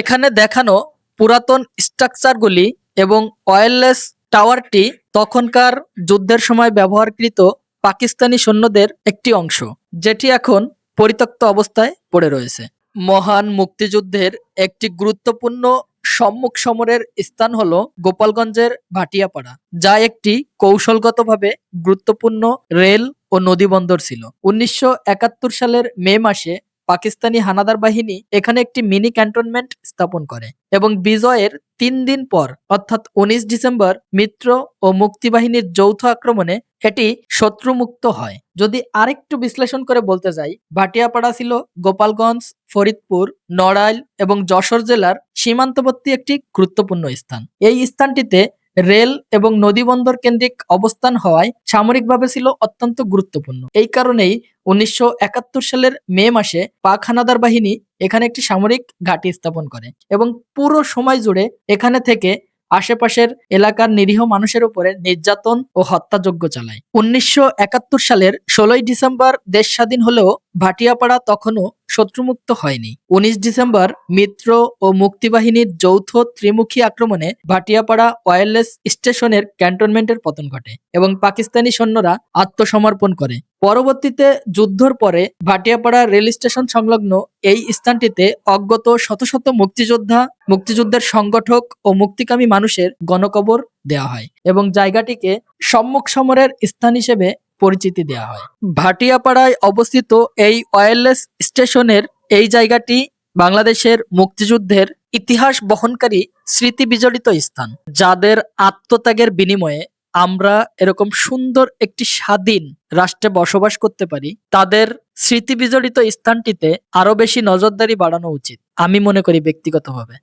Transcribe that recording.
এখানে দেখানো পুরাতন স্ট্রাকচারগুলি এবং ওয়্যারলেস টাওয়ারটি তখনকার যুদ্ধের সময় ব্যবহারকৃত পাকিস্তানি সৈন্যদের একটি অংশ, যেটি এখন পরিত্যক্ত অবস্থায় পড়ে রয়েছে। মহান মুক্তিযুদ্ধের একটি গুরুত্বপূর্ণ সম্মুখ সমরের স্থান হল গোপালগঞ্জের ভাটিয়াপাড়া, যা একটি কৌশলগতভাবে গুরুত্বপূর্ণ রেল ও নদীবন্দর ছিল। উনিশশো একাত্তর সালের মে মাসে পাকিস্তানি হানাদার বাহিনী এখানে একটি মিনি ক্যান্টনমেন্ট স্থাপন করে এবং বিজয়ের তিন দিন পর, অর্থাৎ উনিশ ডিসেম্বর, মিত্র ও মুক্তিবাহিনীর যৌথ আক্রমণে এটি শত্রুমুক্ত হয়। যদি আরেকটু বিশ্লেষণ করে বলতে যাই, ভাটিয়াপাড়া ছিল গোপালগঞ্জ, ফরিদপুর, নড়াইল এবং যশোর জেলার সীমান্তবর্তী একটি গুরুত্বপূর্ণ স্থান। এই স্থানটিতে রেল এবং নদীবন্দর কেন্দ্রিক অবস্থান হওয়ায় সামরিকভাবে ছিল অত্যন্ত গুরুত্বপূর্ণ। এই কারণেই উনিশশো একাত্তর সালের মে মাসে পাক হানাদার বাহিনী এখানে একটি সামরিক ঘাঁটি স্থাপন করে এবং পুরো সময় জুড়ে এখানে থেকে আশেপাশের এলাকার নিরীহ মানুষের উপরে নির্যাতন ও হত্যাযজ্ঞ চালায়। উনিশশো একাত্তর সালের ষোলোই ডিসেম্বর দেশ স্বাধীন হলেও ভাটিয়াপাড়া তখনও শত্রুমুক্ত হয়নি। উনিশ ডিসেম্বর মিত্র ও মুক্তিবাহিনীর যৌথ ত্রিমুখী আক্রমণে ভাটিয়াপাড়া ওয়্যারলেস স্টেশনের ক্যান্টনমেন্টের পতন ঘটে এবং পাকিস্তানি সৈন্যরা আত্মসমর্পণ করে। পরবর্তীতে যুদ্ধর পরে ভাটিয়াপাড়া রেল স্টেশন সংলগ্ন এই স্থানটিতে অজ্ঞত শত শত মুক্তিযোদ্ধা, মুক্তিযুদ্ধের সংগঠক ও মুক্তিকামী মানুষের গণকবর দেওয়া হয় এবং জায়গাটিকে সম্মুখ সমরের স্থান হিসেবে পরিচিতি দেওয়া হয়। ভাটিয়াপাড়ায় অবস্থিত এই ওয়্যারলেস স্টেশনের এই জায়গাটি বাংলাদেশের মুক্তিযুদ্ধের ইতিহাস বহনকারী স্মৃতি বিজড়িত স্থান, যাদের আত্মত্যাগের বিনিময়ে আমরা এরকম সুন্দর একটি স্বাধীন রাষ্ট্রে বসবাস করতে পারি। তাদের স্মৃতি বিজড়িত স্থানটিতে আরও বেশি নজরদারি বাড়ানো উচিত, আমি মনে করি ব্যক্তিগতভাবে।